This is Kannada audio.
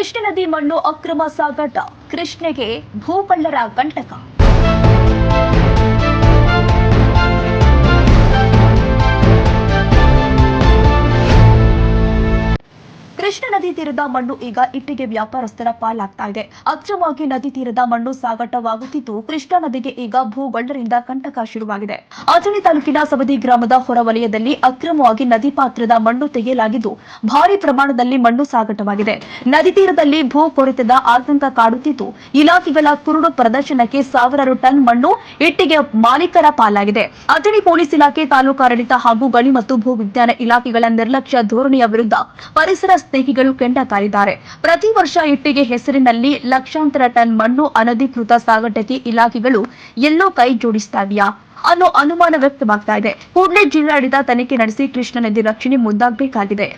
ಕೃಷ್ಣ ನದಿ ಮಣ್ಣು ಅಕ್ರಮ ಸಾಗಾಟ. ಕೃಷ್ಣಗೆ ಭೂಪಳ್ಳರ ಕಂಟಕ. ಕೃಷ್ಣ ನದಿ ತೀರದ ಮಣ್ಣು ಈಗ ಇಟ್ಟಿಗೆ ವ್ಯಾಪಾರಸ್ಥರ ಪಾಲಾಗ್ತಾ ಇದೆ. ಅಕ್ರಮವಾಗಿ ನದಿ ತೀರದ ಮಣ್ಣು ಸಾಗಾಟವಾಗುತ್ತಿದ್ದು ಕೃಷ್ಣಾ ನದಿಗೆ ಈಗ ಭೂಗಳ್ಳರಿಂದ ಕಂಟಕ ಶುರುವಾಗಿದೆ. ಅಥಣಿ ತಾಲೂಕಿನ ಸವದಿ ಗ್ರಾಮದ ಹೊರವಲಯದಲ್ಲಿ ಅಕ್ರಮವಾಗಿ ನದಿ ಪಾತ್ರದ ಮಣ್ಣು ತೆಗೆಯಲಾಗಿದ್ದು ಭಾರಿ ಪ್ರಮಾಣದಲ್ಲಿ ಮಣ್ಣು ಸಾಗಾಟವಾಗಿದೆ. ನದಿ ತೀರದಲ್ಲಿ ಭೂ ಕೊರೆತದ ಆತಂಕ ಕಾಡುತ್ತಿದ್ದು ಇಲಾಖೆಗಳ ಕುರುಡು ಪ್ರದರ್ಶನಕ್ಕೆ ಸಾವಿರಾರು ಟನ್ ಮಣ್ಣು ಇಟ್ಟಿಗೆ ಮಾಲೀಕರ ಪಾಲಾಗಿದೆ. ಅಥಣಿ ಪೊಲೀಸ್ ಇಲಾಖೆ ತಾಲೂಕಾಡಳಿತ ಹಾಗೂ ಗಣಿ ಮತ್ತು ಭೂ ವಿಜ್ಞಾನ ಇಲಾಖೆಗಳ ನಿರ್ಲಕ್ಷ್ಯ ಧೋರಣೆಯ ವಿರುದ್ಧ ಪರಿಸರ ಸ್ನೇಹಿಗಳು ಕೆಂಡ ಕಾರಿದ್ದಾರೆ ಪ್ರತಿ ವರ್ಷ ಇಟ್ಟಿಗೆ ಹೆಸರಿನಲ್ಲಿ ಲಕ್ಷಾಂತರ ಟನ್ ಮಣ್ಣು ಅನಧಿಕೃತ ಸಾಗಟತಿ ಇಲಾಖೆಗಳು ಎಲ್ಲೋ ಕೈ ಜೋಡಿಸ್ತಾವ್ಯಾ ಅನ್ನೋ ಅನುಮಾನ ವ್ಯಕ್ತವಾಗ್ತಾ ಇದೆ. ಕೂಡಲೇ ಜಿಲ್ಲಾಡಳಿತ ತನಿಖೆ ನಡೆಸಿ ಕೃಷ್ಣ ನದಿ ರಕ್ಷಣೆ ಮುಂದಾಗಬೇಕಾಗಿದೆ.